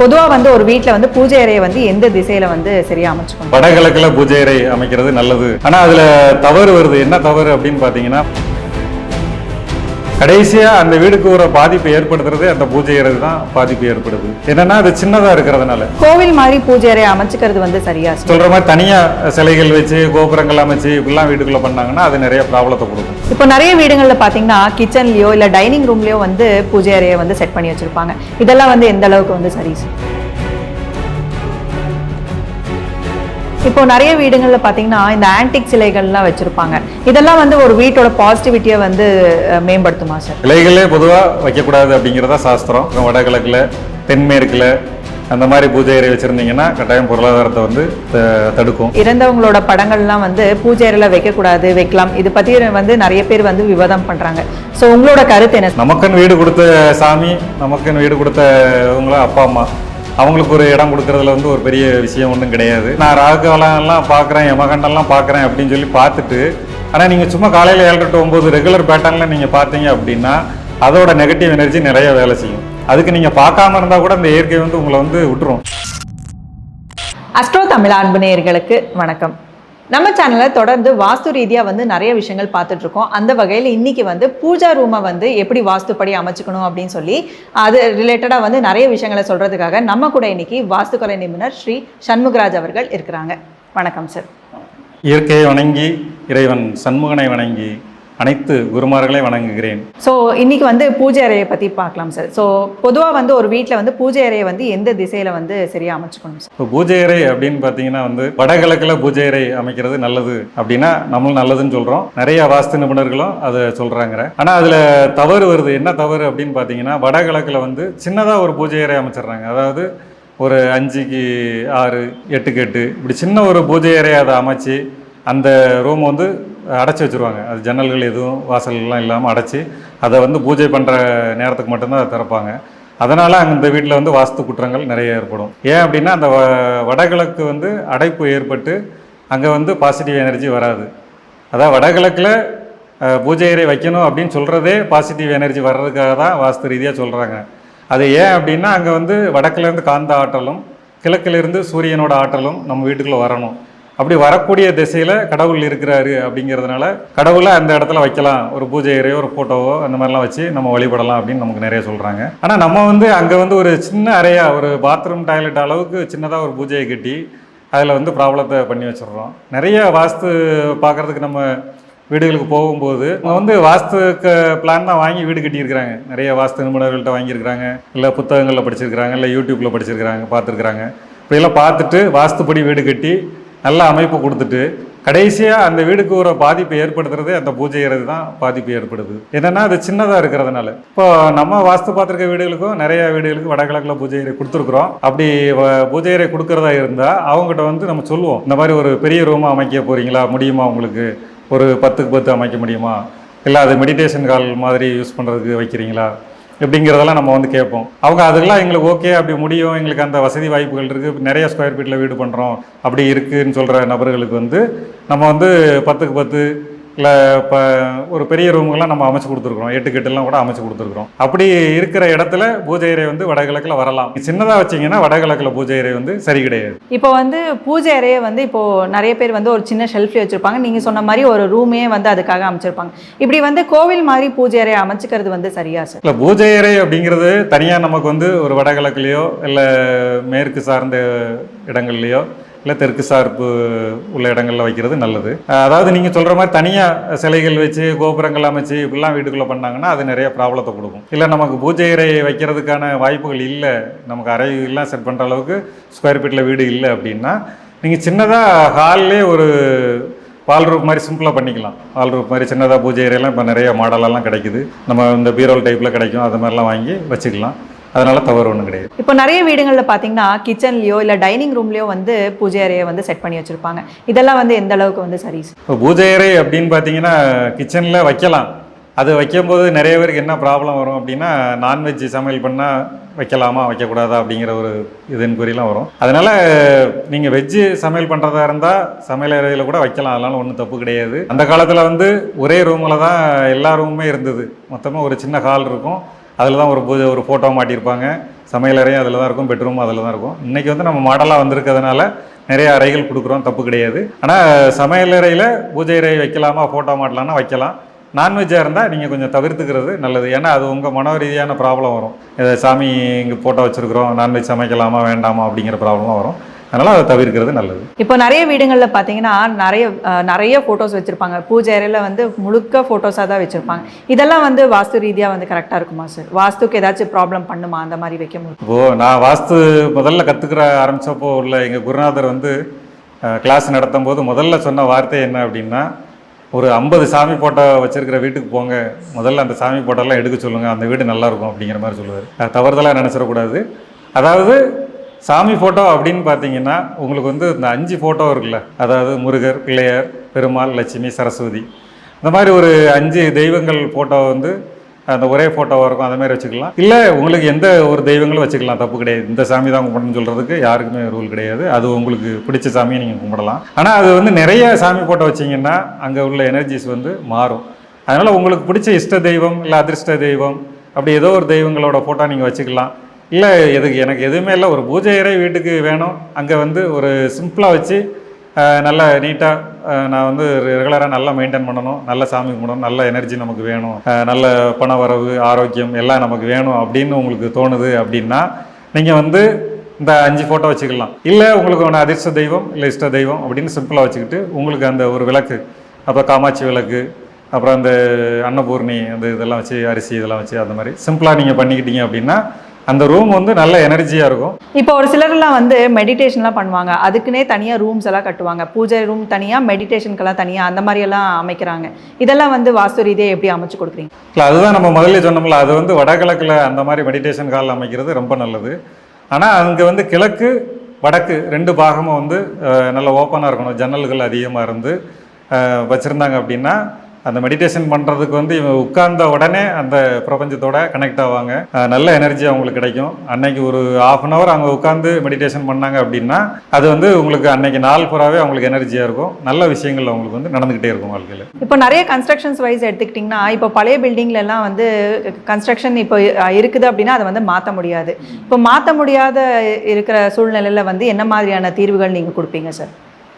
பொதுவாக வந்து ஒரு வீட்டில் வந்து பூஜை அறையை வந்து எந்த திசையில வந்து சரியா அமைச்சுக்கணும்? வடகிழக்குல பூஜை அறை அமைக்கிறது நல்லது. ஆனா அதுல தவறு வருது. என்ன தவறு அப்படின்னு பார்த்தீங்கன்னா கடைசியா அந்த வீடுக்கு ஒரு பாதிப்பை ஏற்படுத்துறது அந்த பூஜை அறை தான் பாதிப்பு ஏற்படுது. என்னன்னா அது சின்னதா இருக்கிறதுனால. கோவில் மாதிரி பூஜை அறையை அமைச்சுக்கிறது வந்து சரியா சார்? சொல்ற மாதிரி தனியா சிலைகள் வச்சு கோபுரங்கள் அமைச்சு இப்படிலாம் வீட்டுக்குள்ள பண்ணாங்கன்னா அது நிறைய ப்ராப்ளத்தை கொடுக்கும். இப்போ நிறைய வீடுகளில் பார்த்தீங்கன்னா கிச்சன்லயோ இல்லை டைனிங் ரூம்லயோ வந்து பூஜை அறையை வந்து செட் பண்ணி வச்சிருப்பாங்க. இதெல்லாம் வந்து எந்த அளவுக்கு வந்து சரி? இப்போ நிறைய வீடுகளில் பார்த்தீங்கன்னா இந்த ஆன்டிக் சிலைகள்லாம் வச்சிருப்பாங்க. இதெல்லாம் வந்து ஒரு வீட்டோட பாசிட்டிவிட்டியை வந்து மேம்படுத்துமா சார் சிலைகளே பொதுவா வைக்கக்கூடாது அப்படிங்கிறதா சாஸ்திரம். வடகிழக்குல தென்மேற்குல அந்த மாதிரி பூஜை அறை வச்சிருந்தீங்கன்னா கட்டாயம் பொருளாதாரத்தை வந்து தடுக்கும். இறந்தவங்களோட படங்கள்லாம் வந்து பூஜை அறையில் வைக்கக்கூடாது வைக்கலாம். இது பற்றி வந்து நிறைய பேர் வந்து விவாதம் பண்ணுறாங்க ஸோ உங்களோட கருத்து என்ன நமக்குன்னு வீடு கொடுத்த சாமி நமக்குன்னு வீடு கொடுத்தவங்கள அப்பா அம்மா. அவங்களுக்கு ஒரு இடம் கொடுக்கறதுல வந்து ஒரு பெரிய விஷயம் ஒன்றும் கிடையாது. நான் ராகுகாலம்லாம் பார்க்குறேன் யமகண்டெல்லாம் பார்க்குறேன் அப்படின்னு சொல்லி பார்த்துட்டு ஆனால் நீங்கள் சும்மா காலையில் ஏழு டு ஒம்பது ரெகுலர் பேட்டர்னில் நீங்கள் பார்த்தீங்க அப்படின்னா அதோட நெகட்டிவ் எனர்ஜி நிறைய வேலை செய்யும். அதுக்கு நீங்கள் பார்க்காம இருந்தால் கூட இந்த இயற்கை வந்து உங்களை வந்து விட்டுரும். அஸ்ட்ரோ தமிழ் அன்பு நேயர்களுக்கு வணக்கம். நம்ம சேனலில் தொடர்ந்து வாஸ்து ரீதியாக வந்து நிறைய விஷயங்கள் பார்த்துட்டு இருக்கோம் அந்த வகையில் இன்னைக்கு வந்து பூஜா ரூமை வந்து எப்படி வாஸ்துப்படி அமைச்சுக்கணும் அப்படின்னு சொல்லி அது ரிலேட்டடாக வந்து நிறைய விஷயங்களை சொல்கிறதுக்காக நம்ம கூட இன்னைக்கு வாஸ்துக்கலை நிபுணர் ஸ்ரீ சண்முகராஜ் அவர்கள் இருக்கிறாங்க. வணக்கம் சார் இயற்கையை வணங்கி இறைவன் சண்முகனை வணங்கி அனைத்து குருமார்களை வணங்குகிறேன். ஸோ இன்னைக்கு வந்து பூஜை அறையை பற்றி பார்க்கலாம் சார் ஸோ பொதுவாக வந்து ஒரு வீட்டில் வந்து பூஜை அறையை வந்து எந்த திசையில் வந்து சரியாக அமைச்சுக்கணும் சார் இப்போ பூஜை அறை அப்படின்னு பார்த்தீங்கன்னா வந்து வடகிழக்குல பூஜை அறை அமைக்கிறது நல்லது அப்படின்னா நம்மளும் நல்லதுன்னு சொல்கிறோம் நிறைய வாஸ்து நிபுணர்களும் அதை சொல்கிறாங்க ஆனால் அதில் தவறு வருது. என்ன தவறு அப்படின்னு பார்த்தீங்கன்னா வடகிழக்குல வந்து சின்னதாக ஒரு பூஜை அறை அமைச்சிடுறாங்க. அதாவது ஒரு அஞ்சுக்கு ஆறு எட்டுக்கு எட்டு இப்படி சின்ன ஒரு பூஜை அறையை அதை அமைச்சு அந்த ரூம் வந்து அடைச்சி வச்சுருவாங்க. அது ஜன்னல்கள் எதுவும் வாசல்கள்லாம் இல்லாமல் அடைச்சி அதை வந்து பூஜை பண்ணுற நேரத்துக்கு மட்டும்தான் அதை திறப்பாங்க. அதனால் அந்த வீட்டில் வந்து வாஸ்து குற்றங்கள் நிறைய ஏற்படும். ஏன் அப்படின்னா அந்த வ- வடகிழக்கு வந்து அடைப்பு ஏற்பட்டு அங்கே வந்து பாசிட்டிவ் எனர்ஜி வராது. அதாவது வடகிழக்கில் பூஜை அறை வைக்கணும் அப்படின்னு சொல்கிறதே பாசிட்டிவ் எனர்ஜி வர்றதுக்காக தான் வாஸ்து ரீதியாக சொல்கிறாங்க அது ஏன் அப்படின்னா அங்கே வந்து வடக்குலேருந்து காந்த ஆற்றலும் கிழக்கிலேருந்து சூரியனோட ஆற்றலும் நம்ம வீட்டுக்குள்ளே வரணும். அப்படி வரக்கூடிய திசையில் கடவுள் இருக்கிறாரு அப்படிங்கிறதுனால கடவுளை அந்த இடத்துல வைக்கலாம். ஒரு பூஜை அறையோ ஒரு ஃபோட்டோவோ அந்த மாதிரிலாம் வச்சு நம்ம வழிபடலாம் அப்படின்னு நமக்கு நிறைய சொல்கிறாங்க ஆனால் நம்ம வந்து அங்கே வந்து ஒரு சின்ன அறையா ஒரு பாத்ரூம் டாய்லெட் அளவுக்கு சின்னதாக ஒரு பூஜையை கட்டி அதில் வந்து ப்ராப்ளத்தை பண்ணி வச்சிடுறோம். நிறைய வாஸ்து பார்க்குறதுக்கு நம்ம வீடுகளுக்கு போகும்போது அவங்க வந்து வாஸ்துக்கு பிளான் தான் வாங்கி வீடு கட்டியிருக்கிறாங்க. நிறைய வாஸ்து நிபுணர்கள்ட்ட வாங்கியிருக்கிறாங்க. இல்லை புத்தகங்களில் படிச்சிருக்கிறாங்க இல்லை யூடியூப்பில் படிச்சிருக்கிறாங்க பார்த்துருக்குறாங்க. இப்படியெல்லாம் பார்த்துட்டு வாஸ்துப்படி வீடு கட்டி நல்ல அமைப்பு கொடுத்துட்டு கடைசியாக அந்த வீடுக்கு ஒரு பாதிப்பை ஏற்படுத்துறதே அந்த பூஜை அறை தான் பாதிப்பு ஏற்படுது. என்னன்னா அது சின்னதாக இருக்கிறதுனால. இப்போ நம்ம வாஸ்து பார்த்துருக்க வீடுகளுக்கும் நிறைய வீடுகளுக்கு வடகிழக்கில் பூஜை இறை கொடுத்துருக்குறோம். அப்படி பூஜை இறை கொடுக்குறதா இருந்தால் அவங்ககிட்ட வந்து நம்ம சொல்லுவோம். இந்த மாதிரி ஒரு பெரிய ரூமாக அமைக்க போகிறீங்களா முடியுமா உங்களுக்கு? ஒரு பத்துக்கு பத்து அமைக்க முடியுமா? இல்லை அது மெடிடேஷன் கால் மாதிரி யூஸ் பண்ணுறதுக்கு வைக்கிறீங்களா? எப்படிங்கிறதெல்லாம் நம்ம வந்து கேட்போம். அவங்க அதெல்லாம் எங்களுக்கு ஓகே அப்படி முடியும். எங்களுக்கு அந்த வசதி வாய்ப்புகள் இருக்குது நிறைய ஸ்கொயர் ஃபீட்டில் வீடு பண்ணுறோம் அப்படி இருக்குன்னு சொல்கிற நபர்களுக்கு வந்து நம்ம வந்து பத்துக்கு பத்து இல்லை இப்போ ஒரு பெரிய ரூமுகெல்லாம் நம்ம அமைச்சு கொடுத்துருக்குறோம். எட்டு கெட்டுலாம் கூட அமைச்சு கொடுத்துருக்குறோம். அப்படி இருக்கிற இடத்துல பூஜை அறை வந்து வடகிழக்கில் வரலாம். சின்னதாக வச்சீங்கன்னா வடகிழக்கில் பூஜை அறை வந்து சரி கிடையாது. இப்போ வந்து பூஜை அறையை வந்து இப்போ நிறைய பேர் வந்து ஒரு சின்ன ஷெல்ஃப்ல வச்சிருப்பாங்க. நீங்க சொன்ன மாதிரி ஒரு ரூமே வந்து அதுக்காக அமைச்சிருப்பாங்க. இப்படி வந்து கோவில் மாதிரி பூஜை அறையை அமைச்சுக்கிறது வந்து சரியா சார் இல்லை பூஜை அறை அப்படிங்கிறது தனியாக நமக்கு வந்து ஒரு வடகிழக்குலேயோ இல்லை மேற்கு சார்ந்த இடங்கள்லையோ இல்லை தெற்கு சார்பு உள்ள இடங்களில் வைக்கிறது நல்லது. அதாவது நீங்கள் சொல்கிற மாதிரி தனியாக சிலைகள் வச்சு கோபுரங்கள் அமைச்சு இப்படிலாம் வீட்டுக்குள்ளே பண்ணாங்கன்னா அது நிறைய ப்ராப்ளத்தை கொடுக்கும். இல்லை நமக்கு பூஜை அறை வைக்கிறதுக்கான வாய்ப்புகள் இல்லை. நமக்கு அறைகள்லாம் செட் பண்ணுற அளவுக்கு ஸ்கொயர் ஃபீட்டில் வீடு இல்லை அப்படின்னா நீங்கள் சின்னதாக ஹால்லே ஒரு வால் ரூப் மாதிரி சிம்பிளாக பண்ணிக்கலாம். வால் ரூப் மாதிரி சின்னதாக பூஜை அறையெல்லாம் இப்போ நிறைய மாடலெல்லாம் கிடைக்குது. நம்ம இந்த பீரோல் டைப்பில் கிடைக்கும். அது மாதிரிலாம் வாங்கி வச்சுக்கலாம். அதனால தவறு ஒன்றும் கிடையாது. இப்போ நிறைய வீடுகளில் பார்த்தீங்கன்னா கிச்சன்லயோ இல்லை டைனிங் ரூம்லயோ வந்து பூஜை அறையை வந்து செட் பண்ணி வச்சிருப்பாங்க. இதெல்லாம் வந்து எந்த அளவுக்கு வந்து சரி? இப்போ பூஜை அறை அப்படின்னு பார்த்தீங்கன்னா கிச்சனில் வைக்கலாம். அது வைக்கும்போது நிறைய பேருக்கு என்ன ப்ராப்ளம் வரும் அப்படின்னா நான்வெஜ் சமையல் பண்ணால் வைக்கலாமா வைக்கக்கூடாதா அப்படிங்கிற ஒரு இது என்கொயரிலாம் வரும். அதனால் நீங்கள் வெஜ்ஜு சமையல் பண்ணுறதா இருந்தால் சமையல் அறையில் கூட வைக்கலாம். அதனால ஒன்றும் தப்பு கிடையாது. அந்த காலத்தில் வந்து ஒரே ரூமில் தான் எல்லா ரூமுமே இருந்தது. மொத்தமாக ஒரு சின்ன ஹால் இருக்கும். அதில் தான் ஒரு பூஜை ஒரு ஃபோட்டோ மாட்டியிருப்பாங்க. சமையலறையும் அதில் தான் இருக்கும் பெட்ரூமும் அதில் தான் இருக்கும். இன்றைக்கி வந்து நம்ம மாடலாக வந்திருக்கிறதுனால நிறைய அறைகள் கொடுக்குறோம் தப்பு கிடையாது. ஆனால் சமையலறையில் பூஜை அறை வைக்கலாமா ஃபோட்டோ மாட்டலாம்னா வைக்கலாம். நான்வெஜ்ஜாக இருந்தால் நீங்கள் கொஞ்சம் தவிர்த்துக்கிறது நல்லது. ஏன்னா அது உங்கள் மன ரீதியான ப்ராப்ளம் வரும். சாமி இங்கே ஃபோட்டோ வச்சுருக்குறோம் நான்வெஜ் சமைக்கலாமா வேண்டாமா அப்படிங்கிற ப்ராப்ளம் வரும். அதனால் அதை தவிர்க்கிறது நல்லது. இப்போ நிறைய வீடுகளில் பார்த்தீங்கன்னா நிறைய நிறைய ஃபோட்டோஸ் வச்சுருப்பாங்க. பூஜை அறையில் வந்து முழுக்க ஃபோட்டோஸாக தான் வச்சுருப்பாங்க. இதெல்லாம் வந்து வாஸ்து ரீதியாக வந்து கரெக்டாக இருக்குமா சார் வாஸ்துக்கு ஏதாச்சும் ப்ராப்ளம் பண்ணுமா அந்த மாதிரி வைக்கும்போது? இப்போது நான் வாஸ்து முதல்ல கற்றுக்கிற ஆரம்பித்தப்போ உள்ள எங்கள் குருநாதர் வந்து கிளாஸ் நடத்தும் போது முதல்ல சொன்ன வார்த்தை என்ன அப்படின்னா ஒரு ஐம்பது சாமி போட்டோ வச்சிருக்கிற வீட்டுக்கு போங்க. முதல்ல அந்த சாமி போட்டோலாம் எடுக்க சொல்லுங்கள் அந்த வீடு நல்லா இருக்கும். அப்படிங்கிற மாதிரி சொல்லுவார். தவறுதலாக நினச்சிடக்கூடாது. அதாவது சாமி ஃபோட்டோ அப்படின்னு பார்த்தீங்கன்னா உங்களுக்கு வந்து இந்த அஞ்சு ஃபோட்டோ இருக்குல்ல. அதாவது முருகர் பிள்ளையார் பெருமாள் லட்சுமி சரஸ்வதி. இந்த மாதிரி ஒரு அஞ்சு தெய்வங்கள் ஃபோட்டோ வந்து அந்த ஒரே ஃபோட்டோவாக இருக்கும் அந்த மாதிரி வச்சுக்கலாம். இல்லை உங்களுக்கு எந்த ஒரு தெய்வங்களும் வச்சுக்கலாம். தப்பு கிடையாது. இந்த சாமி தான் கும்பிடணும்னு சொல்கிறதுக்கு யாருக்குமே ரூல் கிடையாது. அது உங்களுக்கு பிடிச்ச சாமியை நீங்கள் கும்பிடலாம். ஆனால் அது வந்து நிறைய சாமி ஃபோட்டோ வச்சிங்கன்னா அங்கே உள்ள எனர்ஜிஸ் வந்து மாறும். அதனால் உங்களுக்கு பிடிச்ச இஷ்ட தெய்வம் இல்லை அதிர்ஷ்ட தெய்வம் அப்படி ஏதோ ஒரு தெய்வங்களோட ஃபோட்டோ நீங்கள் வச்சுக்கலாம். இல்லை எதுக்கு எனக்கு எதுவுமே இல்லை. ஒரு பூஜை அறை வீட்டுக்கு வேணும். அங்கே வந்து ஒரு சிம்பிளாக வச்சு நல்லா நல்ல நீட்டாக நான் வந்து ரெகுலராக நல்லா மெயின்டைன் பண்ணணும். நல்ல சாமி கும்பிடணும். நல்ல எனர்ஜி நமக்கு வேணும். நல்ல பண வரவு ஆரோக்கியம் எல்லாம் நமக்கு வேணும் அப்படின்னு உங்களுக்கு தோணுது அப்படின்னா நீங்கள் வந்து இந்த அஞ்சு ஃபோட்டோ வச்சுக்கலாம். இல்லை உங்களுக்கு ஒன்று அதிர்ஷ்ட தெய்வம் இல்லை இஷ்ட தெய்வம் அப்படின்னு சிம்பிளாக வச்சுக்கிட்டு உங்களுக்கு அந்த ஒரு விளக்கு அப்புறம் காமாட்சி விளக்கு அப்புறம் அந்த அன்னபூர்ணி அந்த இதெல்லாம் வச்சு அரிசி இதெல்லாம் வச்சு அந்த மாதிரி சிம்பிளாக நீங்கள் பண்ணிக்கிட்டீங்க அப்படின்னா அந்த ரூம் வந்து நல்ல எனர்ஜியாக இருக்கும். இப்போ ஒரு சிலர்லாம் வந்து மெடிடேஷன்லாம் பண்ணுவாங்க. அதுக்குன்னே தனியாக ரூம்ஸ் எல்லாம் கட்டுவாங்க. பூஜை ரூம் தனியாக மெடிடேஷனுக்கெல்லாம் தனியாக அந்த மாதிரி எல்லாம் அமைக்கிறாங்க. இதெல்லாம் வந்து வாஸ்து ரீதியாக எப்படி அமைச்சு கொடுக்குறீங்க? இல்லை அதுதான் நம்ம முதல்ல சொன்னோம்ல அது வந்து வடகிழக்கில் அந்த மாதிரி மெடிடேஷன் ஹால் அமைக்கிறது ரொம்ப நல்லது. ஆனால் அங்கே வந்து கிழக்கு வடக்கு ரெண்டு பாகமும் வந்து நல்ல ஓப்பனாக இருக்கணும். ஜன்னல்கள் அதிகமாக இருந்து வச்சுருந்தாங்க அப்படின்னா அந்த மெடிடேஷன் பண்ணுறதுக்கு வந்து இவங்க உட்கார்ந்த உடனே அந்த பிரபஞ்சத்தோட கனெக்ட் ஆவாங்க. நல்ல எனர்ஜி அவங்களுக்கு கிடைக்கும். அன்னைக்கு ஒரு ஆஃப் அன் ஹவர் அவங்க உட்காந்து மெடிடேஷன் பண்ணாங்க அப்படின்னா அது வந்து உங்களுக்கு அன்னைக்கு நாள் பூராவே அவங்களுக்கு எனர்ஜியாக இருக்கும். நல்ல விஷயங்கள் அவங்களுக்கு வந்து நடந்துக்கிட்டே இருக்கும் வாழ்க்கையில். இப்போ நிறைய கன்ஸ்ட்ரக்ஷன்ஸ் வைஸ் எடுத்துக்கிட்டிங்கன்னா இப்போ பழைய பில்டிங்லலாம் வந்து கன்ஸ்ட்ரக்ஷன் இப்போ இருக்குது அப்படின்னா அதை வந்து மாற்ற முடியாது. இப்போ மாற்ற முடியாத இருக்கிற சூழ்நிலையில் வந்து என்ன மாதிரியான தீர்வுகள் நீங்கள் கொடுப்பீங்க சார்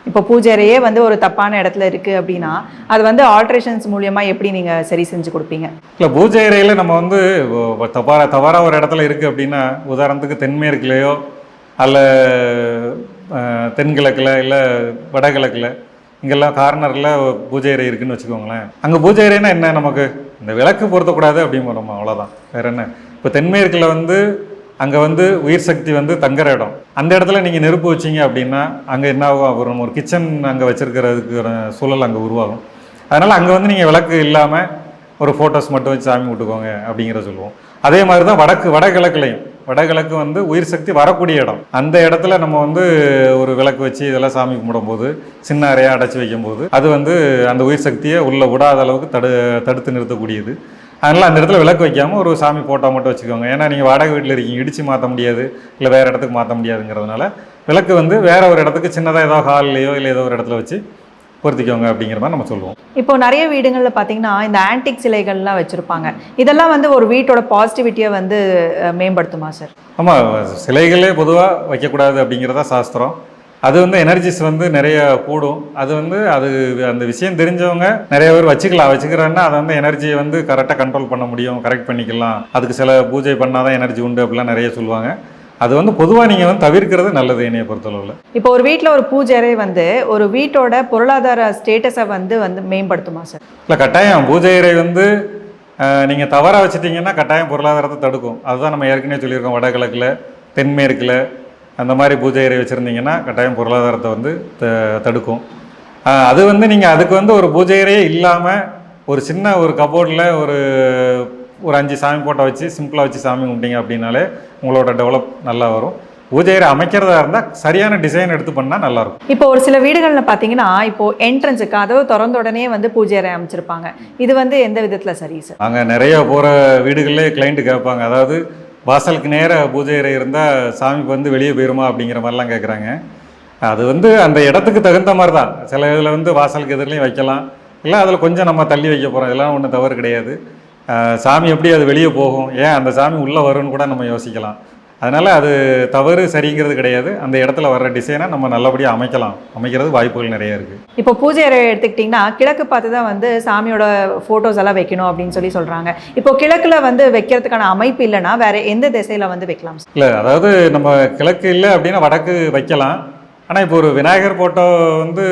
இப்போ பூஜை அறையே வந்து ஒரு தப்பான இடத்துல இருக்குது அப்படின்னா அது வந்து ஆல்ட்ரேஷன்ஸ் மூலியமாக எப்படி நீங்கள் சரி செஞ்சு கொடுப்பீங்க? இல்லை பூஜை அறையில் நம்ம வந்து ஒ- தவறா தவறாக ஒரு இடத்துல இருக்குது அப்படின்னா உதாரணத்துக்கு தென்மேற்குலேயோ அல்ல தென்கிழக்கில் இல்லை வடகிழக்கில் இங்கெல்லாம் கார்னரில் பூஜை அறை இருக்குன்னு வச்சுக்கோங்களேன். அங்கே பூஜை அறைனா என்ன நமக்கு? இந்த விளக்கு பொருத்தக்கூடாது அப்படின்னு நம்ம அவ்வளோதான் வேற என்ன? இப்போ தென்மேற்கில் வந்து அங்கே வந்து உயிர் சக்தி வந்து தங்குற இடம். அந்த இடத்துல நீங்கள் நெருப்பு வச்சீங்க அப்படின்னா அங்கே என்ன ஆகும்? அப்புறம் நம்ம ஒரு கிச்சன் அங்கே வச்சுருக்கிறதுக்கு சூழல் அங்கே உருவாகும். அதனால் அங்கே வந்து நீங்கள் விளக்கு இல்லாமல் ஒரு ஃபோட்டோஸ் மட்டும் வச்சு சாமி விட்டுக்கோங்க அப்படிங்கிற சொல்லுவோம். அதே மாதிரி தான் வடக்கு வடகிழக்குலையும். வடகிழக்கு வந்து உயிர் சக்தி வரக்கூடிய இடம். அந்த இடத்துல நம்ம வந்து ஒரு விளக்கு வச்சு இதெல்லாம் சாமி கும்பிடும்போது சின்ன அறையாக அடைச்சி வைக்கும்போது அது வந்து அந்த உயிர் சக்தியை உள்ளே விடாத அளவுக்கு தடு தடுத்து நிறுத்தக்கூடியது. அதனால் அந்த இடத்துல விளக்கு வைக்காமல் ஒரு சாமி போட்டோ மட்டும் வச்சுக்கோங்க. ஏன்னா நீங்கள் வாடகை வீட்டில் இருக்கீங்க. இடித்து மாற்ற முடியாது. இல்லை வேறு இடத்துக்கு மாற்ற முடியாதுங்கிறதுனால விளக்கு வந்து வேற ஒரு இடத்துக்கு சின்னதாக ஏதோ ஹால்லையோ இல்லை ஏதோ ஒரு இடத்துல வச்சு பொருத்திக்கோங்க அப்படிங்கிற மாதிரி நம்ம சொல்லுவோம். இப்போ நிறைய வீடுகளில் பார்த்தீங்கன்னா இந்த ஆன்டிக் சிலைகள்லாம் வச்சுருப்பாங்க. இதெல்லாம் வந்து ஒரு வீட்டோட பாசிட்டிவிட்டியை வந்து மேம்படுத்துமா சார் ஆமாம் சிலைகளே பொதுவாக வைக்கக்கூடாது அப்படிங்கிறதா சாஸ்திரம். அது வந்து எனர்ஜிஸ் வந்து நிறைய கூடும். அது வந்து அது அந்த விஷயம் தெரிஞ்சவங்க நிறைய பேர் வச்சுக்கலாம். வச்சுக்கிறேன்னா அதை வந்து எனர்ஜியை வந்து கரெக்டாக கண்ட்ரோல் பண்ண முடியும் கரெக்ட் பண்ணிக்கலாம். அதுக்கு சில பூஜை பண்ணாதான் எனர்ஜி உண்டு அப்படிலாம் நிறைய சொல்லுவாங்க. அது வந்து பொதுவாக நீங்கள் வந்து தவிர்க்கிறது நல்லது என்னைய பொறுத்தளவில். இப்போ ஒரு வீட்டில் ஒரு பூஜை அறை வந்து ஒரு வீட்டோட பொருளாதார ஸ்டேட்டஸை வந்து வந்து மேம்படுத்துமா சார்? இல்லை கட்டாயம். பூஜை அறை வந்து நீங்கள் தவறாக வச்சுட்டீங்கன்னா கட்டாயம் பொருளாதாரத்தை தடுக்கும். அதுதான் நம்ம ஏற்கனவே சொல்லியிருக்கோம். வடகிழக்கில் தென்மேற்கில் அந்த மாதிரி பூஜை அறை வச்சுருந்தீங்கன்னா கட்டாயம் பொருளாதாரத்தை வந்து த- தடுக்கும். அது வந்து நீங்கள் அதுக்கு வந்து ஒரு பூஜை அறையே இல்லாமல் ஒரு சின்ன ஒரு கபோர்டில் ஒரு ஒரு அஞ்சு சாமி போட்டோ வச்சு சிம்பிளாக வச்சு சாமி கும்பிட்டீங்க அப்படின்னாலே உங்களோட டெவலப் நல்லா வரும். பூஜை அமைக்கிறதா இருந்தால் சரியான டிசைன் எடுத்து பண்ணால் நல்லாயிருக்கும். இப்போ ஒரு சில வீடுகளில் பார்த்தீங்கன்னா இப்போ என்ட்ரன்ஸு கதவு திறந்த உடனே வந்து பூஜை அறை அமைச்சிருப்பாங்க. இது வந்து எந்த விதத்தில் சரி சார் அங்கே நிறைய போகிற வீடுகளிலே கிளைண்ட்டு கேட்பாங்க அதாவது வாசலுக்கு நேராக பூஜை அறை இருந்தால் சாமி வந்து வெளியே போயிருமா அப்படிங்கிற மாதிரிலாம் கேட்குறாங்க அது வந்து அந்த இடத்துக்கு தகுந்த மாதிரி தான் சில இதில் வந்து வாசலுக்கு எதிரிலையும் வைக்கலாம். இல்லை அதில் கொஞ்சம் நம்ம தள்ளி வைக்க போகிறோம் இதெல்லாம் ஒன்றும் தவறு கிடையாது. சாமி எப்படி அது வெளியே போகும்? ஏன் அந்த சாமி உள்ளே வரும்னு கூட நம்ம யோசிக்கலாம். அதனால் அது தவறு சரிங்கிறது கிடையாது. அந்த இடத்துல வர்ற டிசைனை நம்ம நல்லபடியாக அமைக்கலாம். அமைக்கிறது வாய்ப்புகள் நிறைய இருக்குது இப்போ பூஜை அறை எடுத்துக்கிட்டிங்கன்னா கிழக்கு பார்த்து தான் வந்து சாமியோட ஃபோட்டோஸ் எல்லாம் வைக்கணும் அப்படின்னு சொல்லி சொல்கிறாங்க இப்போ கிழக்குல வந்து வைக்கிறதுக்கான அமைப்பு இல்லைன்னா வேற எந்த திசையில வந்து வைக்கலாம்? இல்லை அதாவது நம்ம கிழக்கு இல்லை அப்படின்னா வடக்கு வைக்கலாம். ஆனால் இப்போ ஒரு விநாயகர் ஃபோட்டோ வந்து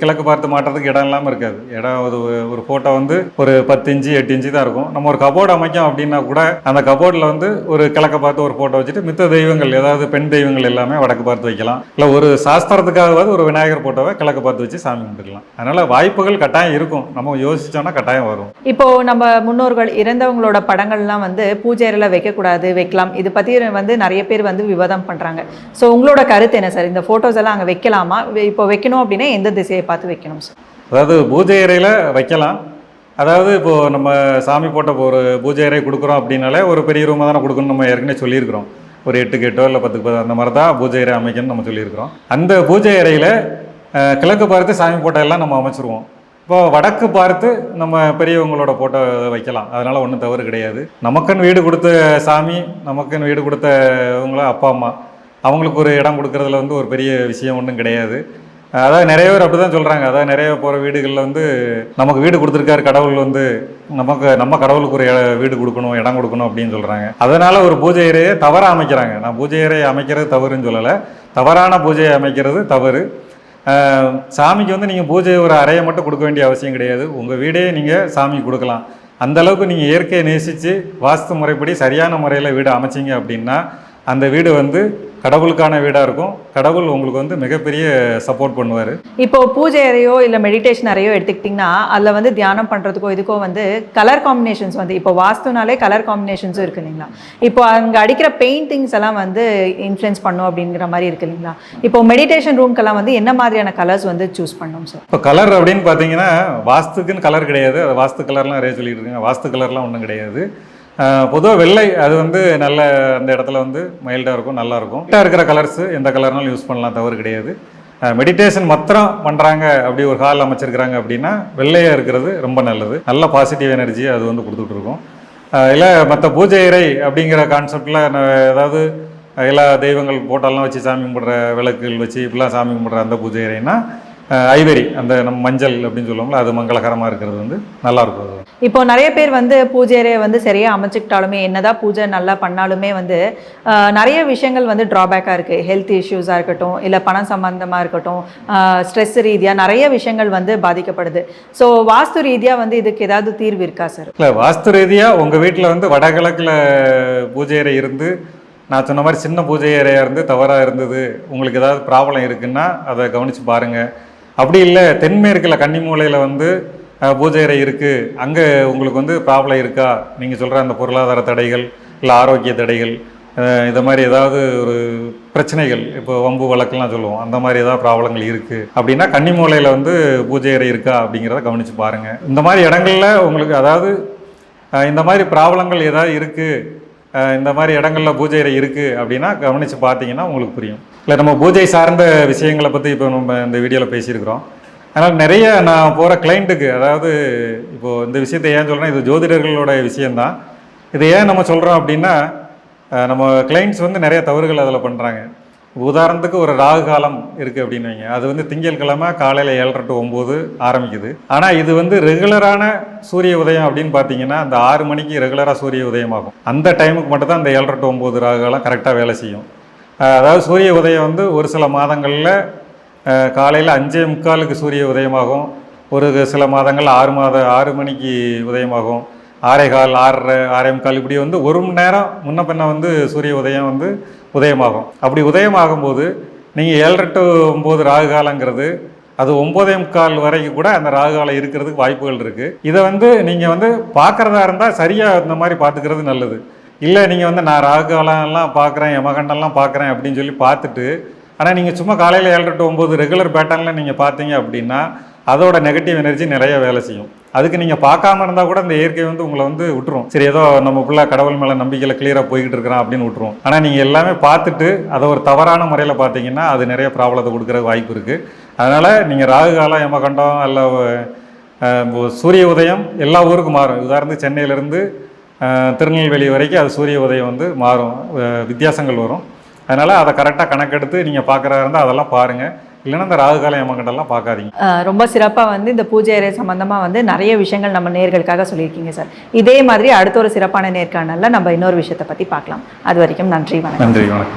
கிழக்கு பார்த்து மாட்டுறதுக்கு இடம் இல்லாமல் இருக்காது. இடம் ஒரு ஒரு ஃபோட்டோ வந்து ஒரு பத்து இன்ச்சு எட்டு இன்ச்சு தான் இருக்கும். நம்ம ஒரு கபோர்டு அமைக்கும் அப்படின்னா கூட அந்த கபோர்டில் வந்து ஒரு கிழக்க பார்த்து ஒரு ஃபோட்டோ வச்சுட்டு மித்த தெய்வங்கள் ஏதாவது பெண் தெய்வங்கள் எல்லாமே வடக்கு பார்த்து வைக்கலாம். இல்லை ஒரு சாஸ்திரத்துக்காகவாவது ஒரு விநாயகர் ஃபோட்டோவை கிழக்கு பார்த்து வச்சு சாமி கும்பிட்டுக்கலாம். அதனால் வாய்ப்புகள் கட்டாயம் இருக்கும். நம்ம யோசிச்சோம்னா கட்டாயம் வரும். இப்போ நம்ம முன்னோர்கள் இறந்தவங்களோட படங்கள்லாம் வந்து பூஜை வைக்கக்கூடாது வைக்கலாம். இது பற்றி வந்து நிறைய பேர் வந்து விவாதம் பண்ணுறாங்க ஸோ உங்களோட கருத்து என்ன சார் இந்த ஃபோட்டோஸ் எல்லாம் அங்கே வைக்கலாமா? இப்போ வைக்கணும் அப்படின்னா எந்த திசையை பார்த்து வைக்கணும் சார் அதாவது பூஜை அறையில் வைக்கலாம். அதாவது இப்போது நம்ம சாமி போட்ட ஒரு பூஜை அறை கொடுக்குறோம் அப்படின்னாலே ஒரு பெரிய ரூமாக தானே கொடுக்கணும் நம்ம ஏற்கனவே சொல்லியிருக்கிறோம். ஒரு எட்டுக்கு எட்டோ இல்லை பத்துக்கு பத்து அந்த மாதிரி தான் பூஜை அறை அமைக்கணும்னு நம்ம சொல்லியிருக்கிறோம். அந்த பூஜை அறையில் கிழக்கு பார்த்து சாமி போட்டோ எல்லாம் நம்ம அமைச்சிருவோம். இப்போ வடக்கு பார்த்து நம்ம பெரியவங்களோட போட்டோ வைக்கலாம். அதனால் ஒன்றும் தவறு கிடையாது. நமக்குன்னு வீடு கொடுத்த சாமி நமக்குன்னு வீடு கொடுத்தவங்கள அப்பா அம்மா. அவங்களுக்கு ஒரு இடம் கொடுக்கறதுல வந்து ஒரு பெரிய விஷயம் ஒன்றும் கிடையாது. அதாவது நிறைய பேர் அப்படி தான் சொல்கிறாங்க அதாவது நிறைய போகிற வீடுகளில் வந்து நமக்கு வீடு கொடுத்துருக்காரு கடவுள் வந்து நமக்கு நம்ம கடவுளுக்கு ஒரு வீடு கொடுக்கணும் இடம் கொடுக்கணும் அப்படின்னு சொல்கிறாங்க அதனால் ஒரு பூஜை அறையை தவறாக அமைக்கிறாங்க. நான் பூஜை அறையை அமைக்கிறது தவறுன்னு சொல்லலை. தவறான பூஜையை அமைக்கிறது தவறு. சாமிக்கு வந்து நீங்கள் பூஜை ஒரு அறையை மட்டும் கொடுக்க வேண்டிய அவசியம் கிடையாது. உங்கள் வீடே நீங்கள் சாமிக்கு கொடுக்கலாம். அந்த அளவுக்கு நீங்கள் இயற்கையை நேசித்து வாஸ்து முறைப்படி சரியான முறையில் வீடு அமைச்சிங்க அப்படின்னா அந்த வீடு வந்து கடவுளுக்கான வீடாக இருக்கும். கடவுள் உங்களுக்கு வந்து மிகப்பெரிய சப்போர்ட் பண்ணுவார். இப்போ பூஜை அறையோ இல்லை மெடிடேஷன் அறையோ எடுத்துக்கிட்டிங்கன்னா அதில் வந்து தியானம் பண்ணுறதுக்கோ இதுக்கோ வந்து கலர் காம்பினேஷன்ஸ் வந்து இப்போ வாஸ்துனாலே கலர் காம்பினேஷன்ஸும் இருக்கு இல்லைங்களா? இப்போ அங்கே அடிக்கிற பெயிண்டிங்ஸ் எல்லாம் வந்து இன்ஃப்ளூயன்ஸ் பண்ணும் அப்படிங்கிற மாதிரி இருக்கு இல்லைங்களா? இப்போ மெடிடேஷன் ரூம்க்கெல்லாம் வந்து என்ன மாதிரியான கலர்ஸ் வந்து சூஸ் பண்ணணும் சார் இப்போ கலர் அப்படின்னு பார்த்தீங்கன்னா வாஸ்துக்குன்னு கலர் கிடையாது. அது வாஸ்து கலர்லாம் நிறைய சொல்லிட்டு இருக்காங்க. வாஸ்து கலர்லாம் ஒன்றும் கிடையாது. பொதுவாக வெள்ளை அது வந்து நல்ல அந்த இடத்துல வந்து மைல்டாக இருக்கும் நல்லாயிருக்கும் இருக்கும். இருக்கிற கலர்ஸ் எந்த கலர்னாலும் யூஸ் பண்ணலாம் தவறு கிடையாது. மெடிடேஷன் மாத்திரம் பண்ணுறாங்க அப்படி ஒரு ஹால் அமைச்சிருக்கிறாங்க அப்படின்னா வெள்ளையாக இருக்கிறது ரொம்ப நல்லது. நல்ல பாசிட்டிவ் எனர்ஜி அது வந்து கொடுத்துட்டு இருக்கும். இல்லை மற்ற பூஜை இறை அப்படிங்கிற கான்செப்டில் ஏதாவது எல்லா தெய்வங்கள் போட்டாலாம் வச்சு சாமி கும்பிட்ற விளக்குகள் வச்சு இப்படிலாம் சாமி கும்பிட்ற அந்த பூஜை இறைன்னா ஐவரி அந்த நம்ம மஞ்சள் அப்படின்னு சொல்லுவோம்ல அது மங்களகரமாக இருக்கிறது வந்து நல்லா இருக்கும் அது. இப்போ நிறைய பேர் வந்து பூஜை அறையை வந்து சரியாக அமைச்சுக்கிட்டாலுமே என்னதான் பூஜை நல்லா பண்ணாலுமே வந்து நிறைய விஷயங்கள் வந்து ட்ராபேக்காக இருக்குது ஹெல்த் இஷ்யூஸாக இருக்கட்டும் இல்லை பணம் சம்பந்தமாக இருக்கட்டும் ஸ்ட்ரெஸ் ரீதியாக நிறைய விஷயங்கள் வந்து பாதிக்கப்படுது. ஸோ வாஸ்து ரீதியாக வந்து இதுக்கு ஏதாவது தீர்வு இருக்கா சார் இல்லை வாஸ்து ரீதியாக உங்கள் வீட்டில் வந்து வடகிழக்கில் பூஜை அறை இருந்து நான் சொன்ன மாதிரி சின்ன பூஜை அறையாக இருந்து தவறாக இருந்தது உங்களுக்கு ஏதாவது ப்ராப்ளம் இருக்குன்னா அதை கவனித்து பாருங்கள் அப்படி இல்லை தென்மேற்கில் கன்னிமூலையில் வந்து பூஜை அறை இருக்குது அங்கே உங்களுக்கு வந்து ப்ராப்ளம் இருக்கா? நீங்கள் சொல்கிற அந்த பொருளாதார தடைகள் இல்லை ஆரோக்கிய தடைகள் இதை இந்த மாதிரி ஏதாவது ஒரு பிரச்சனைகள் இப்போ வம்பு வழக்கெல்லாம் சொல்லுவோம் அந்த மாதிரி ஏதாவது ப்ராப்ளங்கள் இருக்குது அப்படின்னா கன்னிமூலையில் வந்து பூஜை அறை இருக்கா அப்படிங்கிறத கவனித்து பாருங்கள் இந்த மாதிரி இடங்களில் உங்களுக்கு அதாவது இந்த மாதிரி ப்ராப்ளங்கள் ஏதாவது இருக்குது இந்த மாதிரி இடங்களில் பூஜை அறை இருக்குது அப்படின்னா கவனித்து பார்த்தீங்கன்னா உங்களுக்கு புரியும். இல்லை நம்ம பூஜை சார்ந்த விஷயங்களை பற்றி இப்போ நம்ம இந்த வீடியோவில் பேசியிருக்கிறோம். அதனால் நிறைய நான் போகிற கிளைண்ட்டுக்கு அதாவது இப்போது இந்த விஷயத்தை ஏன் சொல்கிறேன்னா இது ஜோதிடர்களோட விஷயந்தான் இதை ஏன் நம்ம சொல்கிறோம் அப்படின்னா நம்ம கிளைண்ட்ஸ் வந்து நிறைய தவறுகள் அதில் பண்ணுறாங்க உதாரணத்துக்கு ஒரு ராகு காலம் இருக்குது அப்படின்னு வைங்க. அது வந்து திங்கட்கிழமை காலையில் ஏழரை டு ஒம்பது ஆரம்பிக்குது. ஆனால் இது வந்து ரெகுலரான சூரிய உதயம் அப்படின்னு பார்த்தீங்கன்னா அந்த ஆறு மணிக்கு ரெகுலராக சூரிய உதயம் ஆகும். அந்த டைமுக்கு மட்டும் தான் அந்த ஏழரை டு ஒம்பது ராகு காலம் கரெக்டாக வேலை செய்யும். அதாவது சூரிய உதயம் வந்து ஒரு சில மாதங்களில் காலையில் அஞ்சே முக்காலுக்கு சூரிய உதயமாகும் ஒரு சில மாதங்கள் ஆறு மாத ஆறு மணிக்கு உதயமாகும் ஆறே கால் ஆறரை ஆறே முக்கால் இப்படி வந்து ஒரு மணி நேரம் முன்ன பின்ன வந்து சூரிய உதயம் வந்து உதயமாகும். அப்படி உதயமாகும்போது நீங்கள் ஏழரை டு ஒம்பது ராகு காலங்கிறது அது ஒம்பதே முக்கால் வரைக்கும் கூட அந்த ராகு காலம் இருக்கிறதுக்கு வாய்ப்புகள் இருக்குது இதை வந்து நீங்கள் வந்து பார்க்குறதா இருந்தால் சரியாக இந்த மாதிரி பார்த்துக்கிறது நல்லது. இல்லை நீங்கள் வந்து நான் ராகு காலம்லாம் பார்க்குறேன் யமகண்டம்லாம் பார்க்குறேன் அப்படின்னு சொல்லி பார்த்துட்டு ஆனால் நீங்கள் சும்மா காலையில் ஏழரை டு ஒம்பது ரெகுலர் பேட்டர்னில் நீங்கள் பார்த்தீங்க அப்படின்னா அதோட நெகட்டிவ் எனர்ஜி நிறைய வேலை செய்யும். அதுக்கு நீங்கள் பார்க்காம இருந்தால் கூட இந்த இயற்கை வந்து உங்களை வந்து விட்டுரும். சரி ஏதோ நம்ம பிள்ளை கடவுள் மேலே நம்பிக்கையில் கிளியராக போய்கிட்டு இருக்கிறான் அப்படின்னு விட்டுரும். ஆனால் நீங்கள் எல்லாமே பார்த்துட்டு அதை ஒரு தவறான முறையில் பார்த்தீங்கன்னா அது நிறைய ப்ராப்ளத்தை கொடுக்குற வாய்ப்பு இருக்குது அதனால் நீங்கள் ராகு காலம் எமகண்டம் அல்ல சூரிய உதயம் எல்லா ஊருக்கும் மாறும். உதாரணத்துக்கு சென்னையிலேருந்து திருநெல்வேலி வரைக்கும் அது சூரிய உதயம் வந்து மாறும். வித்தியாசங்கள் வரும். அதனால் அதை கரெக்டாக கணக்கெடுத்து நீங்கள் பார்க்குறதா இருந்தால் அதெல்லாம் பாருங்கள் இல்லைன்னா இந்த ராகுகால யமகண்டெல்லாம் பார்க்காதீங்க. ரொம்ப சிறப்பாக வந்து இந்த பூஜை அறை சம்மந்தமாக வந்து நிறைய விஷயங்கள் நம்ம நேர்களுக்காக சொல்லியிருக்கீங்க சார். இதே மாதிரி அடுத்த ஒரு சிறப்பான நேர்காணலில் நம்ம இன்னொரு விஷயத்தை பற்றி பார்க்கலாம். அது வரைக்கும் நன்றி வணக்கம். நன்றி வணக்கம்.